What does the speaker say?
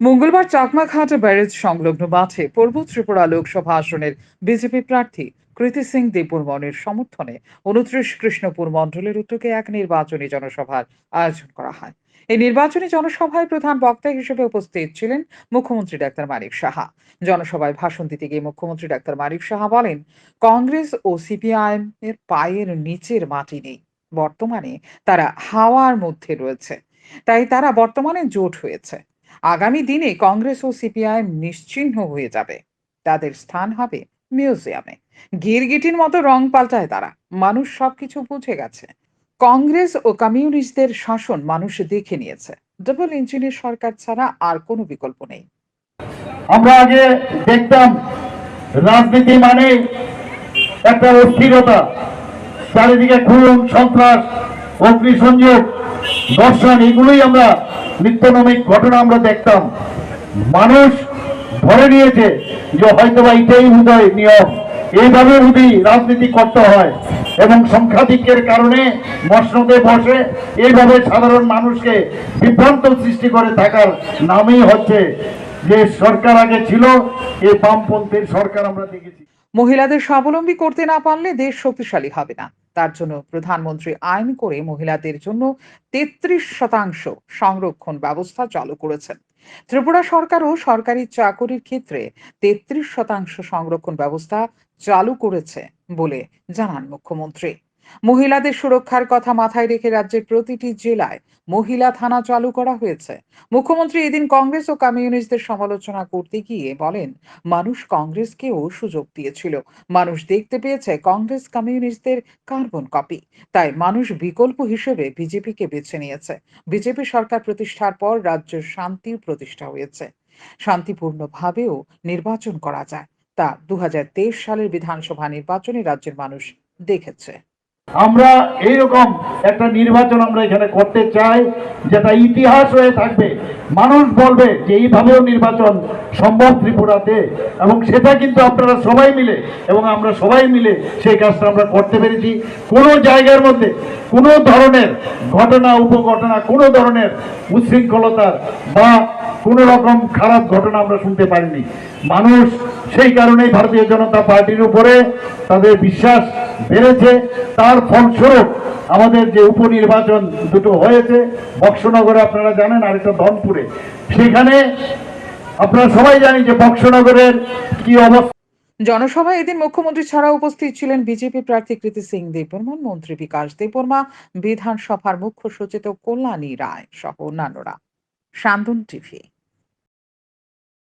মঙ্গলবার চাকমাঘাট ব্যারেজ সংলগ্ন মাঠে পূর্ব ত্রিপুরা লোকসভা আসনের বিজেপি প্রার্থী কৃতি সিং দেববর্মনের সমর্থনে উনত্রিশ কৃষ্ণপুর মণ্ডলের উদ্যোগে এক নির্বাচনী জনসভার আয়োজন করা হয়। এই নির্বাচনী জনসভায় প্রধান বক্তা হিসেবে উপস্থিত ছিলেন মুখ্যমন্ত্রী ডাক্তার মানিক সাহা। জনসভায় ভাষণ দিতে গিয়ে মুখ্যমন্ত্রী ডাক্তার মানিক সাহা বলেন, কংগ্রেস ও সিপিআইএম এর পায়ের নিচের মাটি নেই। বর্তমানে তারা হাওয়ার মধ্যে রয়েছে। তাই তারা বর্তমানে জোট হয়েছে। আগামী দিনে কংগ্রেস ও সিপিআইএম নিশ্চিহ্ন হয়ে যাবে। তাদের স্থান হবে মিউজিয়ামে। গিরগিটির মতো রং পাল্টায় তারা। মানুষ সবকিছু বুঝে গেছে। কংগ্রেস ও কমিউনিস্টদের শাসন মানুষ দেখে নিয়েছে। ডাবল ইঞ্জিনের সরকার ছাড়া আর কোনো বিকল্প নেই। আমরা আগে দেখতাম, রাজনীতি মানে একটা অস্থিরতা। চারিদিকে খুন, সন্ত্রাস, অগ্নিসংযোগ। দর্শন, এগুলোই আমরা নিত্যনমিক ঘটনা আমরা দেখতাম। মানুষ ধরে নিয়েছে যে হয়তো বা এটাই উদয় নিয়ম। এইভাবে যদি রাজনীতি করতে হয় এবং সংখ্যাধিক্যের কারণে মসনদে বসে এইভাবে সাধারণ মানুষকে বিভ্রান্ত সৃষ্টি করে থাকার নামই হচ্ছে যে সরকার আগে ছিল, এই বামপন্থীর সরকার আমরা দেখেছি। মহিলাদের স্বাবলম্বী করতে না পারলে দেশ শক্তিশালী হবে না। তার জন্য প্রধানমন্ত্রী আইন করে মহিলাদের জন্য তেত্রিশ শতাংশ সংরক্ষণ ব্যবস্থা চালু করেছেন। ত্রিপুরা সরকারও সরকারি চাকরির ক্ষেত্রে তেত্রিশ শতাংশ সংরক্ষণ ব্যবস্থা চালু করেছে বলে জানান মুখ্যমন্ত্রী। মহিলাদের সুরক্ষার কথা মাথায় রেখে রাজ্যের প্রতিটি জেলায় মহিলা থানা চালু করা হয়েছে। মুখ্যমন্ত্রী এদিন কংগ্রেস ও কমিউনিস্টদের সমালোচনা করতে গিয়ে বলেন, মানুষ কংগ্রেসকেও সুযোগ দিয়েছিল। মানুষ দেখতে পেয়েছে কংগ্রেস কমিউনিস্টদের কার্বন কপি। তাই মানুষ বিকল্প হিসেবে বিজেপিকে বেছে নিয়েছে। বিজেপি সরকার প্রতিষ্ঠার পর রাজ্য শান্তি প্রতিষ্ঠা হয়েছে। শান্তিপূর্ণভাবেও নির্বাচন করা যায়। তা দু হাজার তেইশ সালের বিধানসভা নির্বাচনে রাজ্যের মানুষ দেখেছে। আমরা এইরকম একটা নির্বাচন আমরা এখানে করতে চাই, যেটা ইতিহাস হয়ে থাকবে। মানুষ বলবে যে এইভাবেও নির্বাচন সম্ভব ত্রিপুরাতে, এবং সেটা কিন্তু আপনারা সবাই মিলে, এবং আমরা সবাই মিলে সেই কাজটা আমরা করতে পেরেছি। কোনো জায়গার মধ্যে কোনো ধরনের ঘটনা, উপঘটনা, কোনো ধরনের উচ্ছৃঙ্খলতার বা কোনো রকম খারাপ ঘটনা আমরা শুনতে পারিনি মানুষ সেই কারণেই ভারতীয় জনতা পার্টির উপরে তাদের বিশ্বাস বেড়েছে, তার ফলস্বরূপ আমাদের যে উপনির্বাচন দুটো হয়েছে, বক্সনগরে আপনারা জানেন আর একটা ধনপুরে। সেখানে আপনারা সবাই জানি যে বক্সনগরের কি অবস্থা। জনসভায় এদিন মুখ্যমন্ত্রী ছাড়া উপস্থিত ছিলেন বিজেপি প্রার্থী কৃতি সিং দেববর্মন, মন্ত্রী বিকাশ দেববর্মা, বিধানসভার মুখ্য সচেতক কল্যাণী রায় সহ অন্যান্যরা। শান্তন টিভি।